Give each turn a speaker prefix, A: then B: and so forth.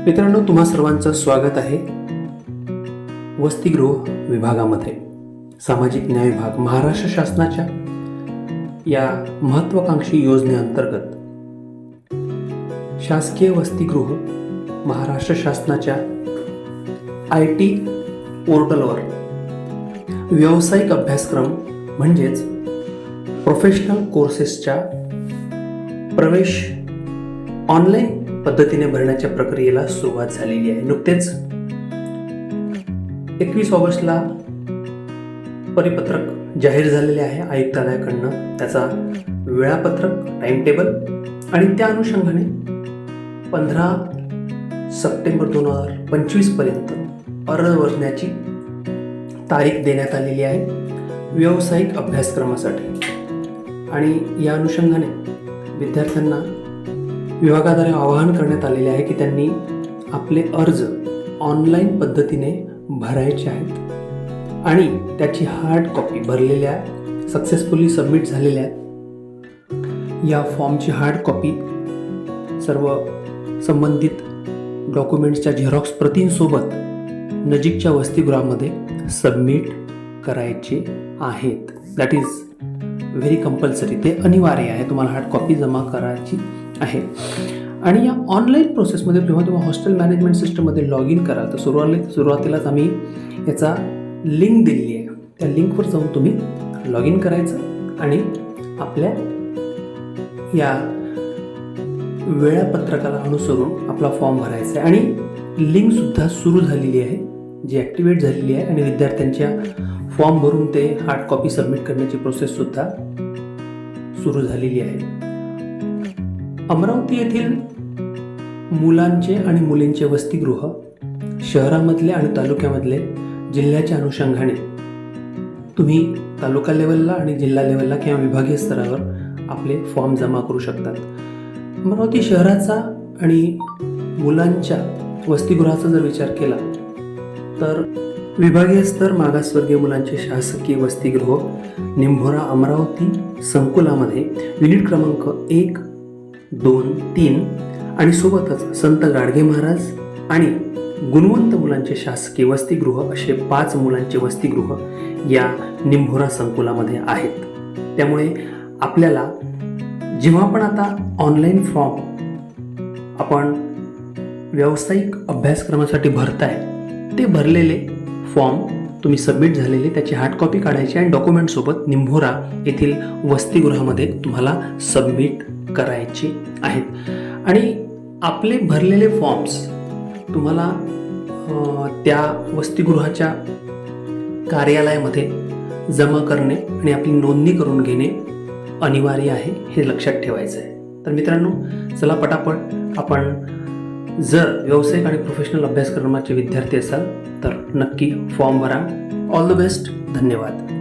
A: मित्रांनो तुम्हा सर्वांचं स्वागत आहे वसतिगृह विभागामध्ये. सामाजिक न्याय विभाग महाराष्ट्र शासनाच्या या महत्वाकांक्षी योजनेअंतर्गत शासकीय वसतिगृह महाराष्ट्र शासनाच्या आय टी पोर्टलवर व्यावसायिक अभ्यासक्रम म्हणजेच प्रोफेशनल कोर्सेसच्या प्रवेश ऑनलाईन पद्धतीने भरण्याच्या प्रक्रियेला सुरुवात झालेली आहे. नुकतेच एकवीस ऑगस्टला परिपत्रक जाहीर झालेले आहे आयुक्तालयाकडनं. त्याचा वेळापत्रक टाइम टेबल आणि त्या अनुषंगाने पंधरा सप्टेंबर दोन हजार पंचवीसपर्यंत अर्ज भरण्याची तारीख देण्यात आलेली आहे व्यावसायिक अभ्यासक्रमासाठी. आणि या अनुषंगाने विद्यार्थ्यांना विभागाद्वारे आवाहन करण्यात आलेले आहे की त्यांनी आपले अर्ज ऑनलाईन पद्धतीने भरायचे आहेत. आणि त्याची हार्ड कॉपी भरलेल्या सक्सेसफुली सबमिट झालेल्या या फॉर्मची हार्ड कॉपी सर्व संबंधित डॉक्युमेंट्सच्या झेरॉक्स प्रतींसोबत नजीकच्या वसतिगृहामध्ये सबमिट करायचे आहेत. दॅट इज व्हेरी कंपल्सरी ते अनिवार्य आहे. तुम्हाला हार्ड कॉपी जमा करायची आहे. आणि या ऑनलाईन प्रोसेसमध्ये जेव्हा तुम्ही हॉस्टेल मॅनेजमेंट सिस्टममध्ये लॉग इन कराल तर सुरुवात सुरुवातीलाच आम्ही याचा लिंक दिलेली आहे. त्या लिंकवर जाऊन तुम्ही लॉग इन करायचं आणि आपल्या या वेळापत्रकाला अनुसरून आपला फॉर्म भरायचा आहे. आणि लिंकसुद्धा सुरू झालेली आहे जी ॲक्टिवेट झालेली आहे. आणि विद्यार्थ्यांच्या फॉर्म भरून ते हार्ड कॉपी सबमिट करण्याची प्रोसेससुद्धा सुरू झालेली आहे. अमरावती येथील मुलांचे आणि मुलींचे वसतिगृह शहरामधले आणि तालुक्यामधले जिल्ह्याच्या अनुषंगाने तुम्ही तालुका लेवलला आणि जिल्हा लेवलला किंवा विभागीय स्तरावर आपले फॉर्म जमा करू शकतात. अमरावती शहराचा आणि मुलांच्या वसतिगृहाचा जर विचार केला तर विभागीय स्तर मागासवर्गीय मुलांचे शासकीय वसतिगृह निंभोरा अमरावती संकुलामध्ये युनिट क्रमांक एक दोन तीन आणि सोबतच संत गाडगे महाराज आणि गुणवंत मुलांचे शासकीय वसतिगृह असे पाच मुलांचे वसतिगृह या निंभोरा संकुलामध्ये आहेत. त्यामुळे आपल्याला जेव्हा पण आता ऑनलाईन फॉर्म आपण व्यावसायिक अभ्यासक्रमासाठी भरताय ते भरलेले फॉर्म तुम्ही सबमिट झालेले त्याची हार्ड कॉपी काढायची आणि डॉक्युमेंटसोबत निंभोरा येथील वसतिगृहामध्ये तुम्हाला सबमिट करायचे आहेत. आणि आपले भरलेले फॉर्म्स तुम्हाला त्या वसतिगृहाच्या कार्यालयामध्ये जमा करणे आणि आपली नोंदणी करून घेणे अनिवार्य आहे हे लक्षात ठेवायचं आहे तर मित्रांनो चला पटापट आपण जर व्यावसायिक आणि प्रोफेशनल अभ्यासक्रमाचे विद्यार्थी असाल तर नक्की फॉर्म भरा. ऑल द बेस्ट धन्यवाद.